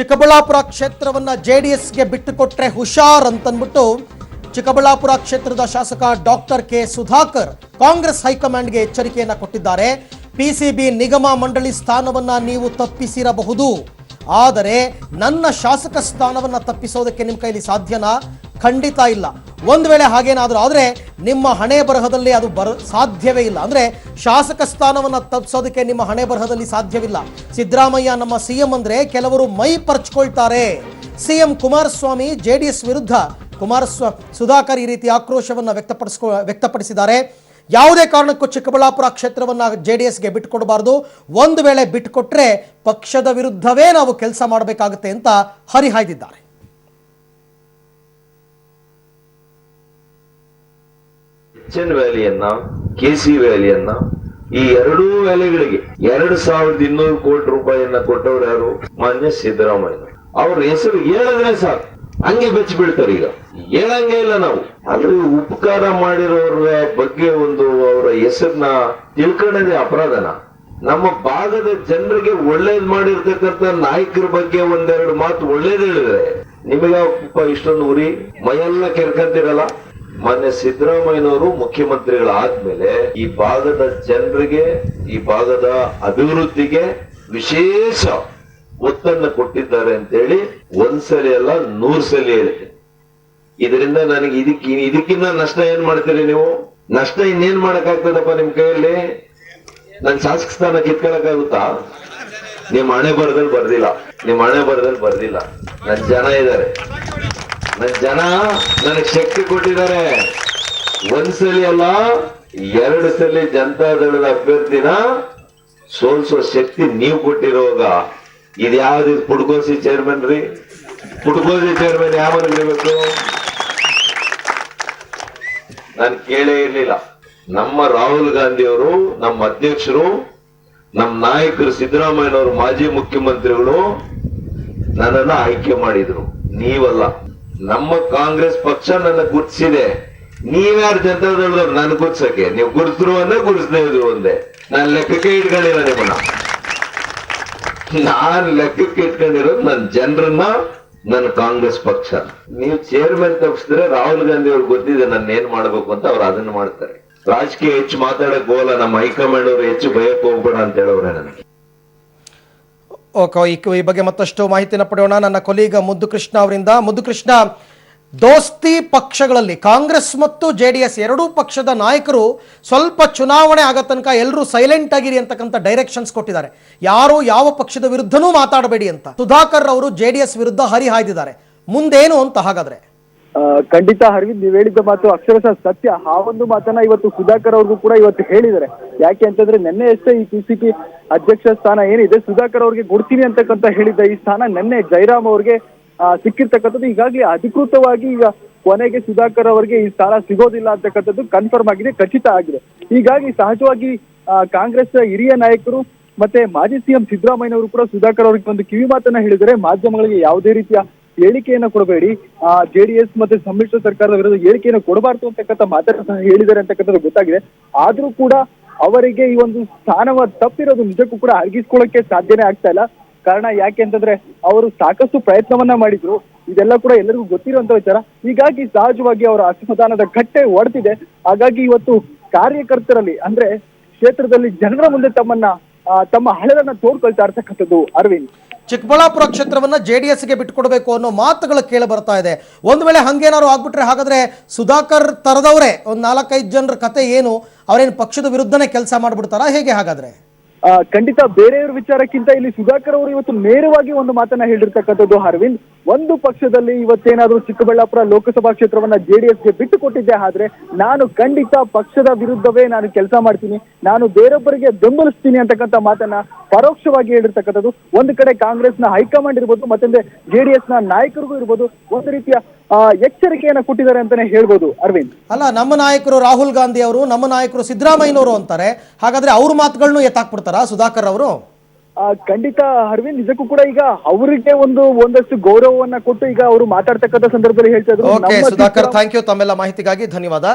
ಚಿಕ್ಕಬಳ್ಳಾಪುರ ಕ್ಷೇತ್ರವನ್ನ J D ಎಸ್ಗೆ ಬಿಟ್ಟುಕೊಟ್ರೆ ಹುಷಾರ್ ಅಂತನ್ಬಿಟ್ಟು ಚಿಕ್ಕಬಳ್ಳಾಪುರ ಕ್ಷೇತ್ರದ ಶಾಸಕ ಡಾಕ್ಟರ್ ಕೆ ಸುಧಾಕರ್ ಕಾಂಗ್ರೆಸ್ ಹೈಕಮಾಂಡ್ಗೆ ಎಚ್ಚರಿಕೆಯನ್ನು ಕೊಟ್ಟಿದ್ದಾರೆ. ಪಿಸಿಬಿ ನಿಗಮ ಮಂಡಳಿ ಸ್ಥಾನವನ್ನ ನೀವು ತಪ್ಪಿಸಿರಬಹುದು. ಆದರೆ ನನ್ನ ಶಾಸಕ ಸ್ಥಾನವನ್ನ ತಪ್ಪಿಸೋದಕ್ಕೆ ನಿಮ್ಮ ಕೈಲಿ ಸಾಧ್ಯನಾ? ಖಂಡಿತ ಇಲ್ಲ. ಒಂದು ವೇಳೆ ಹಾಗೇನಾದರೂ ಆದರೆ ನಿಮ್ಮ ಹಣೆ ಬರಹದಲ್ಲಿ ಅದು ಬರ ಸಾಧ್ಯವೇ ಇಲ್ಲ. ಅಂದರೆ ಶಾಸಕ ಸ್ಥಾನವನ್ನು ತಪ್ಪಿಸೋದಕ್ಕೆ ನಿಮ್ಮ ಹಣೆ ಬರಹದಲ್ಲಿ ಸಾಧ್ಯವಿಲ್ಲ. ಸಿದ್ದರಾಮಯ್ಯ ನಮ್ಮ ಸಿ ಎಂ ಅಂದರೆ ಕೆಲವರು ಮೈ ಪರ್ಚ್ಕೊಳ್ತಾರೆ. C M Kumaraswamy, J D S ವಿರುದ್ಧ ಕುಮಾರಸ್ವಾಮಿ ಸುಧಾಕರ್ ಈ ರೀತಿ ಆಕ್ರೋಶವನ್ನು ವ್ಯಕ್ತಪಡಿಸ್ಕೊ, ವ್ಯಕ್ತಪಡಿಸಿದ್ದಾರೆ. ಯಾವುದೇ ಕಾರಣಕ್ಕೂ ಚಿಕ್ಕಬಳ್ಳಾಪುರ ಕ್ಷೇತ್ರವನ್ನು ಜೆ ಡಿ ಎಸ್ಗೆ ಬಿಟ್ಟುಕೊಡಬಾರ್ದು ಒಂದು ವೇಳೆ ಬಿಟ್ಟುಕೊಟ್ರೆ ಪಕ್ಷದ ವಿರುದ್ಧವೇ ನಾವು ಕೆಲಸ ಮಾಡಬೇಕಾಗುತ್ತೆ ಅಂತ ಹರಿಹಾಯ್ದಿದ್ದಾರೆ. ಕೆ ವ್ಯಾಲಿಯನ್ನ ಕೆಸಿ ವ್ಯಾಲಿಯನ್ನ ಈ ಎರಡೂ ವ್ಯಾಲಿಗಳಿಗೆ ಎರಡು ಸಾವಿರದ ಇನ್ನೂರು ಕೋಟಿ ರೂಪಾಯಿಯನ್ನ ಕೊಟ್ಟವರು ಯಾರು? ಮಾನ್ಯ ಸಿದ್ದರಾಮಯ್ಯ. ಅವ್ರ ಹೆಸರು ಹೇಳಿದ್ರೆ ಸಾಕು. ಹಂಗೆ ಬೆಚ್ಚ ಬೀಳ್ತಾರೆ ಈಗ. ಹೇಳಂಗೆ ಇಲ್ಲ ನಾವು. ಆದ್ರೆ ಉಪಕಾರ ಮಾಡಿರೋರ ಬಗ್ಗೆ ಒಂದು ಅವರ ಹೆಸರನ್ನ ತಿಳ್ಕೊಳ್ಳೋದೇ ಅಪರಾಧನ. ನಮ್ಮ ಭಾಗದ ಜನರಿಗೆ ಒಳ್ಳೇದ್ ಮಾಡಿರ್ತಕ್ಕಂಥ ನಾಯಕರ ಬಗ್ಗೆ ಒಂದೆರಡು ಮಾತು ಒಳ್ಳೇದ್ ಹೇಳಿದ್ರೆ ನಿಮಗೆ ಇಷ್ಟೊಂದು ಉರಿ? ಮೈಯೆಲ್ಲ ಕೆರ್ಕಂತಿರಲ್ಲ? ಮೊನ್ನೆ ಸಿದ್ದರಾಮಯ್ಯನವರು ಮುಖ್ಯಮಂತ್ರಿಗಳಾದ್ಮೇಲೆ ಈ ಭಾಗದ ಜನರಿಗೆ, ಈ ಭಾಗದ ಅಭಿವೃದ್ಧಿಗೆ ವಿಶೇಷ ಒತ್ತನ್ನು ಕೊಟ್ಟಿದ್ದಾರೆ ಅಂತೇಳಿ ಒಂದ್ಸಲಿ ಅಲ್ಲ ನೂರ್ ಸಲ ಹೇಳಿದೆ. ಇದರಿಂದ ನನಗೆ ಇದಕ್ಕೆ ಇದಕ್ಕಿಂತ ನಷ್ಟ ಏನ್ ಮಾಡ್ತೀರಿ ನೀವು? ನಷ್ಟ ಇನ್ನೇನ್ ಮಾಡಕ್ ಆಗ್ತದಪ್ಪ ನಿಮ್ ಕೈಯಲ್ಲಿ? ನನ್ ಶಾಸಕ ಸ್ಥಾನ ಕಿತ್ಕೊಳಕಾಗುತ್ತಾ ನಿಮ್ ಹಣೆ ಬರದಲ್ಲಿ ಬರ್ದಿಲ್ಲ. ನಿಮ್ ಹಣೆ ಬರದಲ್ಲಿ ಬರ್ದಿಲ್ಲ. ನನ್ ಜನ ಇದ್ದಾರೆ. ಜನ ನನಗೆ ಶಕ್ತಿ ಕೊಟ್ಟಿದ್ದಾರೆ. ಒಂದ್ಸಲಿ ಅಲ್ಲ, ಎರಡು ಸಲ ಜನತಾದಳದ ಅಭ್ಯರ್ಥಿನ ಸೋಲ್ಸೋ ಶಕ್ತಿ ನೀವು ಕೊಟ್ಟಿರೋವಾಗ ಇದ್ಯಾವ್ದು ಪುಡ್ಕೋಸಿ ಚೇರ್ಮನ್ ರೀ? ಪುಡ್ಕೋಸಿ ಚೇರ್ಮನ್ ಇರಬೇಕು? ನಾನು ಕೇಳೇ ಇರ್ಲಿಲ್ಲ. ನಮ್ಮ ರಾಹುಲ್ ಗಾಂಧಿ ಅವರು, ನಮ್ಮ ಅಧ್ಯಕ್ಷರು, ನಮ್ಮ ನಾಯಕರು ಸಿದ್ದರಾಮಯ್ಯನವರು ಮಾಜಿ ಮುಖ್ಯಮಂತ್ರಿಗಳು ನನ್ನನ್ನು ಆಯ್ಕೆ ಮಾಡಿದ್ರು. ನೀವಲ್ಲ. ನಮ್ಮ ಕಾಂಗ್ರೆಸ್ ಪಕ್ಷ ನನ್ನ ಗುರ್ತಿಸಿದೆ. ನೀವ್ಯಾರು ಜನತಾದಳದವ್ರು ನನ್ನ ಗುರ್ಸಕ್ಕೆ? ನೀವು ಗುರ್ತಿದ್ರು ಒಂದೇ ಗುರ್ಸದೇ ಇದ್ರು ಒಂದೇ. ನಾನು ಲೆಕ್ಕಕ್ಕೆ ಇಟ್ಕೊಂಡಿಲ್ಲ ನಿಮ್ಮನ್ನ. ನಾನ್ ಲೆಕ್ಕಕ್ಕೆ ಇಟ್ಕೊಂಡಿರೋದು ನನ್ನ ಜನರನ್ನ ನನ್ನ ಕಾಂಗ್ರೆಸ್ ಪಕ್ಷ. ನೀವು ಚೇರ್ಮನ್ ತಪ್ಪಿಸಿದ್ರೆ ರಾಹುಲ್ ಗಾಂಧಿ ಅವ್ರಿಗೆ ಗೊತ್ತಿದೆ ನನ್ನ ಏನ್ ಮಾಡ್ಬೇಕು ಅಂತ ಅವ್ರು ಅದನ್ನ ಮಾಡ್ತಾರೆ. ರಾಜಕೀಯ ಹೆಚ್ಚು ಮಾತಾಡಕ್ ಹೋಗಲ್ಲ, ನಮ್ಮ ಹೈಕಮಾಂಡ್ ಅವರು ಹೆಚ್ಚು ಭಯಕ್ಕೆ ಹೋಗ್ಬೇಡ ಅಂತ ಹೇಳವ್ರೆ ನನಗೆ. ಓಕೆ, ಈ ಬಗ್ಗೆ ಮತ್ತಷ್ಟು ಮಾಹಿತಿನ ಪಡೆಯೋಣ. ನನ್ನ ಕೊಲೀಗ ಮುದ್ದು ಕೃಷ್ಣ ಅವರಿಂದ. ಮುದ್ದು ಕೃಷ್ಣ ದೋಸ್ತಿ ಪಕ್ಷಗಳಲ್ಲಿ ಕಾಂಗ್ರೆಸ್ ಮತ್ತು ಜೆ ಡಿ ಎಸ್ ಎರಡೂ ಪಕ್ಷದ ನಾಯಕರು ಸ್ವಲ್ಪ ಚುನಾವಣೆ ಆಗೋ ತನಕ ಎಲ್ಲರೂ ಸೈಲೆಂಟ್ ಆಗಿರಿ ಅಂತಕ್ಕಂಥ ಡೈರೆಕ್ಷನ್ಸ್ ಕೊಟ್ಟಿದ್ದಾರೆ. ಯಾರು ಯಾವ ಪಕ್ಷದ ವಿರುದ್ಧನೂ ಮಾತಾಡಬೇಡಿ ಅಂತ. ಸುಧಾಕರ್ ಅವರು ಜೆ ಡಿ ಎಸ್ ವಿರುದ್ಧ ಹರಿಹಾಯ್ದಿದ್ದಾರೆ. ಮುಂದೇನು ಅಂತ ಹಾಗಾದ್ರೆ? ಖಂಡಿತ ಅರವಿಂದ್, ನೀವ್ ಹೇಳಿದ್ದ ಮಾತು ಅಕ್ಷರಶಃ ಸತ್ಯ. ಆ ಒಂದು ಮಾತನ್ನ ಇವತ್ತು ಸುಧಾಕರ್ ಅವ್ರಿಗೂ ಕೂಡ ಇವತ್ತು ಹೇಳಿದ್ದಾರೆ. ಯಾಕೆ ಅಂತಂದ್ರೆ ನಿನ್ನೆ ಅಷ್ಟೇ ಈ ಪಿಸಿಪಿ ಅಧ್ಯಕ್ಷ ಸ್ಥಾನ ಏನಿದೆ, ಸುಧಾಕರ್ ಅವ್ರಿಗೆ ಕೊಡ್ತೀನಿ ಅಂತಕ್ಕಂತ ಹೇಳಿದ್ದ ಈ ಸ್ಥಾನ ನಿನ್ನೆ ಜೈರಾಮ್ ಅವ್ರಿಗೆ ಸಿಕ್ಕಿರ್ತಕ್ಕಂಥದ್ದು. ಈಗಾಗಲೇ ಅಧಿಕೃತವಾಗಿ ಈಗ ಕೊನೆಗೆ ಸುಧಾಕರ್ ಅವರಿಗೆ ಈ ಸ್ಥಾನ ಸಿಗೋದಿಲ್ಲ ಅಂತಕ್ಕಂಥದ್ದು ಕನ್ಫರ್ಮ್ ಆಗಿದೆ, ಖಚಿತ ಆಗಿದೆ. ಹೀಗಾಗಿ ಸಹಜವಾಗಿ ಕಾಂಗ್ರೆಸ್ ಹಿರಿಯ ನಾಯಕರು ಮತ್ತೆ ಮಾಜಿ ಸಿಎಂ ಸಿದ್ದರಾಮಯ್ಯನವರು ಕೂಡ ಸುಧಾಕರ್ ಅವರಿಗೆ ಒಂದು ಕಿವಿ ಮಾತನ್ನ ಹೇಳಿದರೆ ಮಾಧ್ಯಮಗಳಿಗೆ ಯಾವುದೇ ರೀತಿಯ ಹೇಳಿಕೆಯನ್ನ ಕೊಡಬೇಡಿ. ಆ ಜೆಡಿಎಸ್ ಮತ್ತೆ ಸಮ್ಮಿಶ್ರ ಸರ್ಕಾರದ ವಿರುದ್ಧ ಹೇಳಿಕೆಯನ್ನು ಕೊಡಬಾರ್ದು ಅಂತಕ್ಕಂಥ ಮಾತನ್ನ ಸಹ ಹೇಳಿದ್ದಾರೆ ಅಂತಕ್ಕಂಥದ್ದು ಗೊತ್ತಾಗಿದೆ. ಆದ್ರೂ ಕೂಡ ಅವರಿಗೆ ಈ ಒಂದು ಸ್ಥಾನವ ತಪ್ಪಿರೋದು ನಿಜಕ್ಕೂ ಕೂಡ ಅರ್ಗಿಸ್ಕೊಳ್ಳಕ್ಕೆ ಸಾಧ್ಯನೇ ಆಗ್ತಾ ಇಲ್ಲ. ಕಾರಣ ಯಾಕೆ ಅಂತಂದ್ರೆ ಅವರು ಸಾಕಷ್ಟು ಪ್ರಯತ್ನವನ್ನ ಮಾಡಿದ್ರು. ಇದೆಲ್ಲ ಕೂಡ ಎಲ್ಲರಿಗೂ ಗೊತ್ತಿರುವಂತ ವಿಚಾರ. ಹೀಗಾಗಿ ಸಹಜವಾಗಿ ಅವರ ಅಸಮಾಧಾನದ ಕಟ್ಟೆ ಒಡೆದಿದೆ ಹಾಗಾಗಿ ಇವತ್ತು ಕಾರ್ಯಕರ್ತರಲ್ಲಿ ಅಂದ್ರೆ ಕ್ಷೇತ್ರದಲ್ಲಿ ಜನರ ಮುಂದೆ ತಮ್ಮನ್ನ ತಮ್ಮ ಹಳೆರನ್ನ ತೋರ್ಕೊಳ್ತಾ ಇರ್ತಕ್ಕಂಥದ್ದು ಅರವಿಂದ್. ಚಿಕ್ಕಬಳ್ಳಾಪುರ ಕ್ಷೇತ್ರವನ್ನ ಜೆ ಡಿ ಎಸ್ಗೆ ಬಿಟ್ಟುಕೊಡಬೇಕು ಅನ್ನೋ ಮಾತುಗಳು ಕೇಳಿ ಬರ್ತಾ ಇದೆ. ಒಂದು ವೇಳೆ ಹಂಗೇನಾದ್ರು ಆಗ್ಬಿಟ್ರೆ ಹಾಗಾದ್ರೆ ಸುಧಾಕರ್ ತರದವರೇ, ಒಂದು ನಾಲ್ಕೈದು ಜನರ ಕತೆ ಏನು? ಅವರೇನು ಪಕ್ಷದ ವಿರುದ್ಧನೇ ಕೆಲಸ ಮಾಡ್ಬಿಡ್ತಾರ? ಹೇಗೆ ಹಾಗಾದ್ರೆ? ಖಂಡಿತ ಬೇರೆಯವ್ರ ವಿಚಾರಕ್ಕಿಂತ ಇಲ್ಲಿ ಸುಧಾಕರ್ ಅವರು ಇವತ್ತು ನೇರವಾಗಿ ಒಂದು ಮಾತನ್ನ ಹೇಳಿರ್ತಕ್ಕಂಥದ್ದು ಅರವಿಂದ್ ಒಂದು ಪಕ್ಷದಲ್ಲಿ ಇವತ್ತೇನಾದ್ರೂ ಚಿಕ್ಕಬಳ್ಳಾಪುರ ಲೋಕಸಭಾ ಕ್ಷೇತ್ರವನ್ನ ಜೆಡಿಎಸ್ಗೆ ಬಿಟ್ಟು ಕೊಟ್ಟಿದ್ದೆ ಆದ್ರೆ ನಾನು ಖಂಡಿತ ಪಕ್ಷದ ವಿರುದ್ಧವೇ ನಾನು ಕೆಲಸ ಮಾಡ್ತೀನಿ. ನಾನು ಬೇರೊಬ್ಬರಿಗೆ ಬೆಂಬಲಿಸ್ತೀನಿ ಅಂತಕ್ಕಂಥ ಮಾತನ್ನ ಪರೋಕ್ಷವಾಗಿ ಹೇಳಿರ್ತಕ್ಕಂಥದ್ದು. ಒಂದು ಕಡೆ ಕಾಂಗ್ರೆಸ್ನ ಹೈಕಮಾಂಡ್ ಇರ್ಬೋದು, ಮತ್ತೊಂದೆ ನ ನಾಯಕರಿಗೂ ಇರ್ಬೋದು, ಒಂದು ರೀತಿಯ ಎಚ್ಚರಿಕೆಯನ್ನ ಕೊಟ್ಟಿದ್ದಾರೆ ಅಂತಾನೆ ಹೇಳ್ಬೋದು ಅರವಿಂದ್. ಅಲ್ಲ ನಮ್ಮ ನಾಯಕರು ರಾಹುಲ್ ಗಾಂಧಿ ಅವರು ನಮ್ಮ ನಾಯಕರು ಸಿದ್ದರಾಮಯ್ಯನವರು ಅಂತಾರೆ. ಹಾಗಾದ್ರೆ ಅವ್ರ ಮಾತುಗಳನ್ನು ಎತ್ತಾಕ್ಬಿಡ್ತಾರ ಸುಧಾಕರ್ ಅವರು? ಖಂಡಿತ ಅರವಿಂದ್ ನಿಜಕ್ಕೂ ಕೂಡ ಈಗ ಅವರಿಗೆ ಒಂದು ಒಂದಷ್ಟು ಗೌರವವನ್ನ ಕೊಟ್ಟು ಈಗ ಅವರು ಮಾತಾಡ್ತಕ್ಕಂಥ ಸಂದರ್ಭದಲ್ಲಿ ಹೇಳ್ತಾ ಇದ್ರು. ಓಕೆ ಸುಧಾಕರ್ ಥ್ಯಾಂಕ್ ಯು ತಮ್ಮೆಲ್ಲ ಮಾಹಿತಿಗಾಗಿ ಧನ್ಯವಾದ.